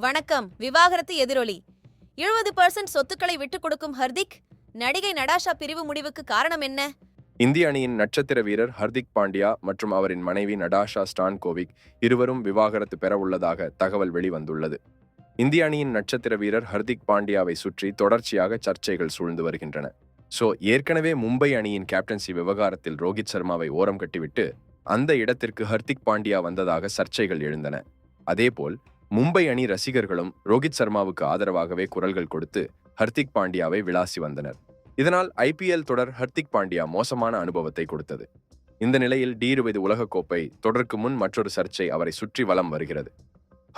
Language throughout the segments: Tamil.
வணக்கம். விவாகரத்து எதிரொலி. எழுபது பர்சன்ட் சொத்துக்களை விட்டுக் கொடுக்கும் ஹர்திக் நடிகை நடாஷா பிரிவு முடிவுக்கு காரணம் என்ன? இந்திய அணியின் நட்சத்திர வீரர் ஹர்திக் பாண்டியா மற்றும் அவரின் மனைவி நடாஷா ஸ்டான்கோவிக் இருவரும் விவாகரத்து பெற உள்ளதாக தகவல் வெளிவந்துள்ளது. இந்திய அணியின் நட்சத்திர வீரர் ஹர்திக் பாண்டியாவை சுற்றி தொடர்ச்சியாக சர்ச்சைகள் சூழ்ந்து வருகின்றன. சோ ஏற்கனவே மும்பை அணியின் கேப்டன்சி விவகாரத்தில் ரோஹித் சர்மாவை ஓரம் கட்டிவிட்டு அந்த இடத்திற்கு ஹர்திக் பாண்டியா வந்ததாக சர்ச்சைகள் எழுந்தன. அதேபோல் மும்பை அணி ரசிகர்களும் ரோஹித் சர்மாவுக்கு ஆதரவாகவே குரல்கள் கொடுத்து ஹர்திக் பாண்டியாவை விளாசி வந்தனர். இதனால் ஐபிஎல் தொடர் ஹர்திக் பாண்டியா மோசமான அனுபவத்தை கொடுத்தது. இந்த நிலையில் டி இருபது உலகக்கோப்பை தொடருக்கு முன் மற்றொரு சர்ச்சை அவரை சுற்றி வலம் வருகிறது.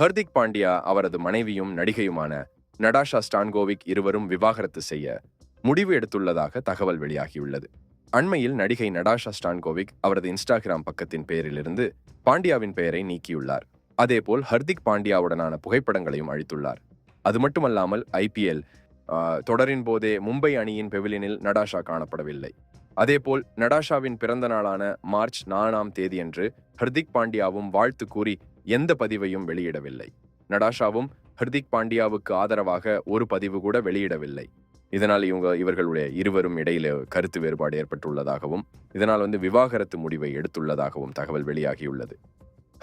ஹர்திக் பாண்டியா அவரது மனைவியும் நடிகையுமான நடாஷா ஸ்டான்கோவிக் இருவரும் விவாகரத்து செய்ய முடிவு எடுத்துள்ளதாக தகவல் வெளியாகியுள்ளது. அண்மையில் நடிகை நடாஷா ஸ்டான்கோவிக் அவரது இன்ஸ்டாகிராம் பக்கத்தின் பெயரிலிருந்து பாண்டியாவின் பெயரை நீக்கியுள்ளார். அதேபோல் ஹர்திக் பாண்டியாவுடனான புகைப்படங்களையும் அழித்துள்ளார் அது மட்டுமல்லாமல் ஐபிஎல் தொடரின் போதே மும்பை அணியின் பெவிலியனில் நடாஷா காணப்படவில்லை. அதேபோல் நடாஷாவின் பிறந்த நாளான மார்ச் நாலாம் தேதியன்று ஹர்திக் பாண்டியாவும் வாழ்த்து கூறி எந்த பதிவையும் வெளியிடவில்லை. நடாஷாவும் ஹர்திக் பாண்டியாவுக்கு ஆதரவாக ஒரு பதிவு கூட வெளியிடவில்லை. இதனால் இவங்க இவர்களுடைய இருவரும் இடையில கருத்து வேறுபாடு ஏற்பட்டுள்ளதாகவும் இதனால் வந்து விவாகரத்து முடிவை எடுத்துள்ளதாகவும் தகவல் வெளியாகியுள்ளது.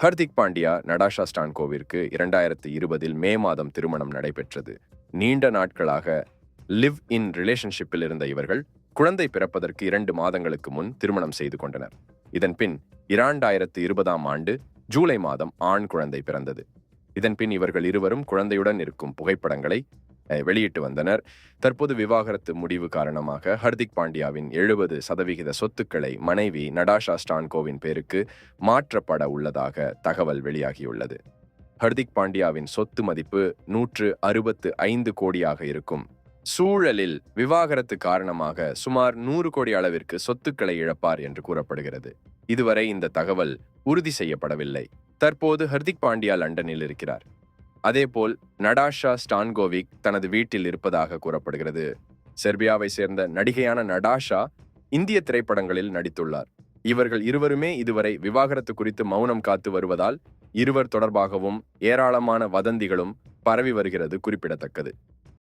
ஹர்திக் பாண்டியா நடாஷா ஸ்டான்கோவிற்கு இரண்டாயிரத்து இருபதில் மே மாதம் திருமணம் நடைபெற்றது. நீண்ட நாட்களாக லிவ் இன் ரிலேஷன்ஷிப்பில் இருந்த இவர்கள் குழந்தை பிறப்பதற்கு இரண்டு மாதங்களுக்கு முன் திருமணம் செய்து கொண்டனர். இதன்பின் இரண்டாயிரத்து இருபதாம் ஆண்டு ஜூலை மாதம் ஆண் குழந்தை பிறந்தது. இதன்பின் இவர்கள் இருவரும் குழந்தையுடன் இருக்கும் புகைப்படங்களை வெளியிட்டு வந்தனர். தற்போது விவாகரத்து முடிவு காரணமாக ஹர்திக் பாண்டியாவின் எழுபது சதவிகித சொத்துக்களை மனைவி நடாஷா ஸ்டான்கோவின் பேருக்கு மாற்றப்பட உள்ளதாக தகவல் வெளியாகியுள்ளது. ஹர்திக் பாண்டியாவின் சொத்து மதிப்பு நூற்று அறுபத்து ஐந்து கோடியாக இருக்கும். சூழலில் விவாகரத்து காரணமாக சுமார் நூறு கோடி அளவிற்கு சொத்துக்களை இழப்பார் என்று கூறப்படுகிறது. இதுவரை இந்த தகவல் உறுதி செய்யப்படவில்லை. தற்போது ஹர்திக் பாண்டியா லண்டனில் இருக்கிறார். அதேபோல் நடாஷா ஸ்டான்கோவிக் தனது வீட்டில் இருப்பதாக கூறப்படுகிறது. செர்பியாவை சேர்ந்த நடிகையான நடாஷா இந்திய திரைப்படங்களில் நடித்துள்ளார். இவர்கள் இருவருமே இதுவரை விவாகரத்து குறித்து மௌனம் காத்து வருவதால் இருவர் தொடர்பாகவும் ஏராளமான வதந்திகளும் பரவி வருகிறது குறிப்பிடத்தக்கது.